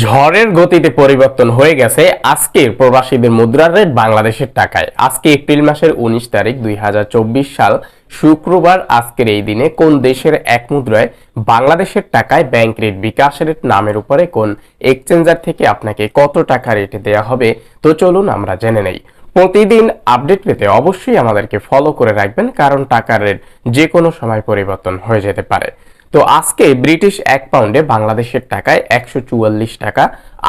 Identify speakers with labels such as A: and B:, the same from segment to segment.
A: ঝড়ের গতিতে পরিবর্তন হয়ে গেছে আজকের প্রবাসীদের মুদ্রার রেট বাংলাদেশের টাকায়। আজকে এপ্রিল মাসের উনিশ তারিখ দু হাজার চব্বিশ সাল। শুক্রবার আজকের এই দিনে কোন দেশের এক মুদ্রায় বাংলাদেশের টাকায় ব্যাংক রেট বিকাশ রেট নামের উপরে কোন এক্সচেঞ্জার থেকে আপনাকে কত টাকা রেটে দেওয়া হবে? তো চলুন আমরা জেনে নেই। প্রতিদিন আপডেট পেতে অবশ্যই আমাদেরকে ফলো করে রাখবেন, কারণ টাকার রেট যে কোনো সময় পরিবর্তন হয়ে যেতে পারে। তো আজকে ব্রিটিশ এক পাউন্ডে বাংলাদেশের টাকায় একশো চুয়াল্লিশ টাকা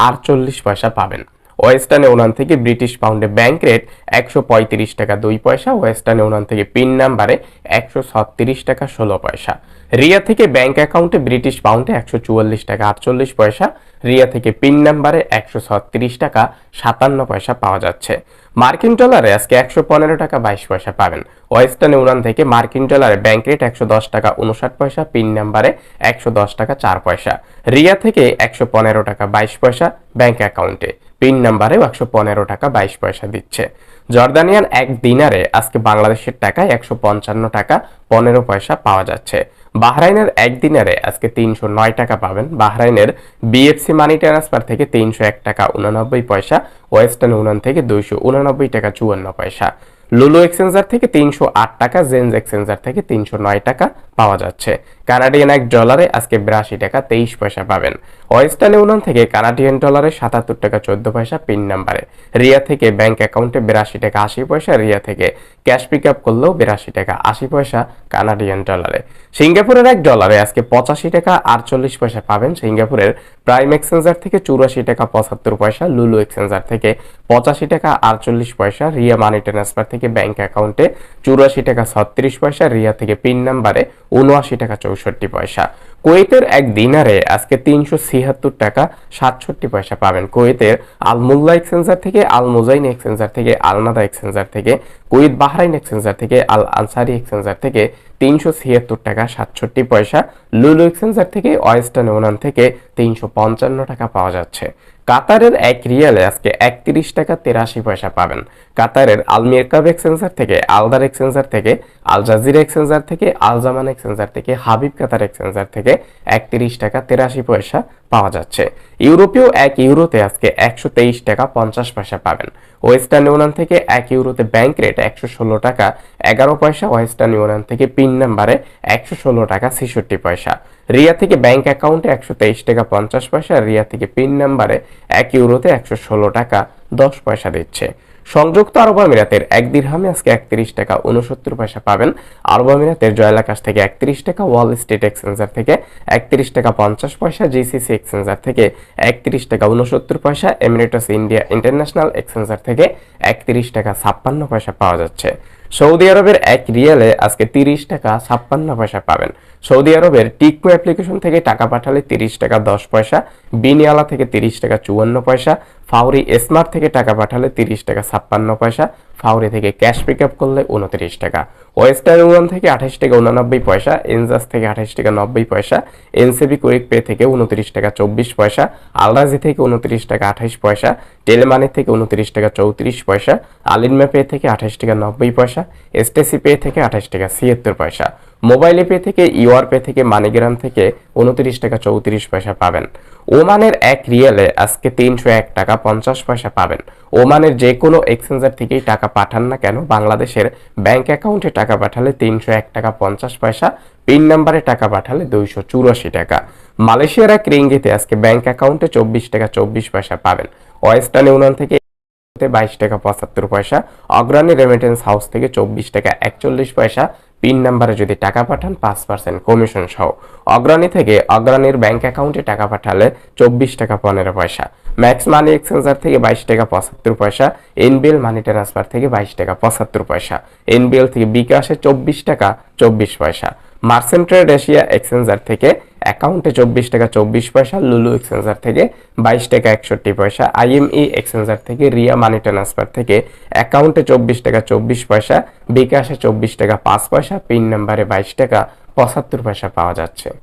A: আটচল্লিশ পয়সা পাবেন। ওয়েস্টার্ন ইউনিয়ন থেকে ব্রিটিশ পাউন্ডে ব্যাংক রেট একশো পঁয়ত্রিশ টাকা দুই পয়সা, ওয়েস্টার্ন ইউনিয়ন থেকে পিন নাম্বারে একশো ছত্রিশ টাকা ষোলো পয়সা। রিয়া থেকে ব্যাংক অ্যাকাউন্টে ব্রিটিশ পাউন্ডে একশো চুয়াল্লিশ টাকা আটচল্লিশ পয়সা, রিয়া থেকে পিন নাম্বারে একশো ছত্রিশ টাকা সাতান্ন পয়সা পাওয়া যাচ্ছে। মার্কিন ডলারে আজকে একশো পনেরো টাকা বাইশ পয়সা পাবেন। ওয়েস্টার্ন ইউনিয়ন থেকে মার্কিন ডলারে ব্যাংক রেট একশো দশ টাকা উনষাট পয়সা, পিন নাম্বারে একশো দশ টাকা চার পয়সা। রিয়া থেকে একশো পনেরো টাকা বাইশ পয়সা ব্যাংক অ্যাকাউন্টে। পিন নাম্বারেও একশো পনেরো টাকা বাইশ পয়সা দিচ্ছে। জর্দানিয়ান এক দিনারে আজকে বাংলাদেশের টাকায় একশো পঞ্চান্ন টাকা পনেরো পয়সা পাওয়া যাচ্ছে। বাহরাইনের এক দিনারে আজকে তিনশো নয় টাকা পাবেন। বাহরাইনের বিএফসি মানি ট্রান্সফার থেকে তিনশো এক টাকা উনানব্বই পয়সা, ওয়েস্টার্ন ইউনিয়ন থেকে দুইশো উনানব্বই টাকা চুয়ান্ন পয়সা। লুলু এক্সচেঞ্জার থেকে তিনশো আট টাকা জেন্স এক্সচেঞ্জার থেকে তিনশো নয় টাকা পাওয়া যাচ্ছে। কানাডিয়ান এক ডলারে আজকে বিরাশি টাকা তেইশ পয়সা পাবেন। ওয়েস্টার্ন ইউনিয়ন থেকে কানাডিয়ান ডলারে সাতাত্তর টাকা চোদ্দ পয়সা পিন নাম্বারে রিয়া থেকে ব্যাংক অ্যাকাউন্টে বিরাশি টাকা আশি পয়সা, রিয়া থেকে ক্যাশ পিক আপ করলেও বিরাশি টাকা আশি পয়সা কানাডিয়ান ডলারে সিঙ্গাপুরের এক ডলারে আজকে পঁচাশি টাকা আটচল্লিশ পয়সা পাবেন। সিঙ্গাপুরের প্রাইম এক্সচেঞ্জার থেকে চুরাশি টাকা পঁচাত্তর পয়সা লুলু এক্সচেঞ্জার থেকে পঁচাশি টাকা আটচল্লিশ পয়সা রিয়া মানি ট্রান্সফার থেকে ব্যাংক অ্যাকাউন্টে চুরাশি টাকা ছত্রিশ পয়সা রিয়া থেকে পিন নাম্বারে উনআশি টাকা চৌষট্টি পয়সা। কুয়েতের এক দিনারে আজকে তিনশো ছিয়াত্তর টাকা সাতষট্টি পয়সা পাবেন। কুয়েতের আলমুল্লা এক্সচেঞ্জার থেকে আল মুজাইন এক্সচেঞ্জার থেকে, আলনাদা এক্সচেঞ্জার থেকে, কুয়েত বাহরাইন এক্সচেঞ্জার থেকে, আল আনসারি এক্সচেঞ্জার থেকে তিনশো ছিয়াত্তর টাকা সাতষট্টি পয়সা। লুলু এক্সচেঞ্জার থেকে, ওয়েস্টার্ন ইউনিয়ন থেকে তিনশো পঞ্চান্ন টাকা পাওয়া যাচ্ছে। কাতারের এক রিয়ালে আজকে একত্রিশ টাকা তেরাশি পয়সা পাবেন। কাতারের আলমিরকাব এক্সচেঞ্জার থেকে, আলদার এক্সচেঞ্জার থেকে, আল জাজিরা এক্সচেঞ্জার থেকে আলজামান এক্সচেঞ্জার থেকে, হাবিব কাতার এক্সচেঞ্জার থেকে একত্রিশ টাকা তেরাশি পয়সা পাওয়া যাচ্ছে। ইউরোপীয় এক ইউরোতে আজকে একশো তেইশ টাকা পঞ্চাশ পয়সা পাবেন। ওয়েস্টার্ন ইউনিয়ন থেকে এক ইউরোতে ব্যাংক রেট একশো ষোলো টাকা, এগারো পয়সা ওয়েস্টার্ন ইউনিয়ন থেকে পিন নাম্বারে একশো ষোলো টাকা ছেষট্টি পয়সা। রিয়া থেকে ব্যাংক অ্যাকাউন্টে একশো তেইশ টাকা পঞ্চাশ পয়সা রিয়া থেকে পিন নাম্বারে এক ইউরোতে একশো ষোলো টাকা দশ পয়সা দিচ্ছে। সংযুক্ত আরব আমিরাতের এক দিরহামে আজকে একত্রিশ টাকা উনসত্তর পয়সা পাবেন। আরব আমিরাতের জয়লাকাশ থেকে একত্রিশ টাকা, ওয়াল স্টেট এক্সচেঞ্জার থেকে একত্রিশ টাকা পঞ্চাশ পয়সা, জিসিসি এক্সচেঞ্জার থেকে একত্রিশ টাকা উনসত্তর পয়সা, এমিরেটস ইন্ডিয়া ইন্টারন্যাশনাল এক্সচেঞ্জার থেকে একত্রিশ টাকা ছাপ্পান্ন পয়সা পাওয়া যাচ্ছে। সৌদি আরবের এক রিয়ালে আজকে তিরিশ টাকা ছাপ্পান্ন পয়সা পাবেন। সৌদি আরবের টিকো অ্যাপ্লিকেশন থেকে টাকা পাঠালে তিরিশ টাকা দশ পয়সা, বিনিয়ালা থেকে তিরিশ টাকা চুয়ান্ন পয়সা, ফাউরি স্মার্ট থেকে টাকা পাঠালে তিরিশ টাকা ছাপ্পান্ন পয়সা ফাউরি থেকে ক্যাশ পিক আপ করলে উনত্রিশ টাকা। ওয়েস্টার্ন ইউনিয়ন থেকে আঠাশ টাকা উনানব্বই পয়সা এনজাস থেকে আঠাশ টাকা নব্বই পয়সা এনসিবি কুইক পে থেকে উনত্রিশ টাকা চব্বিশ পয়সা আলরাজি থেকে উনত্রিশ টাকা আঠাশ পয়সা টেলিমানি থেকে উনত্রিশ টাকা চৌত্রিশ পয়সা আলিনমা পে থেকে আঠাশ টাকা নব্বই পয়সা এসটেসি পে থেকে আঠাশ টাকা ছিয়াত্তর পয়সা। মোবাইল পে থেকে ইউআর পে থেকে, মানিগ্রাম থেকে উনত্রিশ টাকা চৌত্রিশ পয়সা পাবেন। ওমানের এক রিয়েলে আজকে তিনশো এক টাকা পঞ্চাশ পয়সা পাবেন। ওমানের যে কোনো এক্সচেঞ্জার থেকেই টাকা পাঠান না কেন, বাংলাদেশের ব্যাংক অ্যাকাউন্টে টাকা পাঠালে তিনশো এক টাকা পঞ্চাশ পয়সা, পিন নাম্বারে টাকা পাঠালে দুইশো চুরাশি টাকা। মালয়েশিয়ার এক রিঙ্গিতে আজকে ব্যাংক অ্যাকাউন্টে চব্বিশ টাকা চব্বিশ পয়সা পাবেন। ওয়েস্টার্ন ইউনিয়ন থেকে বাইশ টাকা পঁচাত্তর পয়সা, অগ্রণী রেমিটেন্স হাউস থেকে চব্বিশ টাকা একচল্লিশ পয়সা পিন নাম্বারে যদি টাকা পাঠান, পাঁচ পার্সেন্ট কমিশন সহ। অগ্রণী থেকে অগ্রণীর ব্যাংক অ্যাকাউন্টে টাকা পাঠালে চব্বিশ টাকা পনেরো পয়সা। ম্যাক্স মানি এক্সচেঞ্জার থেকে বাইশ টাকা পঁচাত্তর পয়সা। এনবিএল মানি ট্রান্সফার থেকে বাইশ টাকা পঁচাত্তর পয়সা। এনবিএল থেকে বিকাশে চব্বিশ টাকা চব্বিশ পয়সা। মার্সেন্ট্রেড এশিয়া এক্সচেঞ্জার থেকে অ্যাকাউন্টে চব্বিশ টাকা চব্বিশ পয়সা, লুলু এক্সচেঞ্জার থেকে বাইশ টাকা একষট্টি পয়সা, আইএমই এক্সচেঞ্জার থেকে রিয়া মানি ট্রান্সফার থেকে অ্যাকাউন্টে চব্বিশ টাকা চব্বিশ পয়সা, বিকাশে চব্বিশ টাকা পাঁচ পয়সা, পিন নাম্বারে বাইশ টাকা পঁচাত্তর পয়সা পাওয়া যাচ্ছে।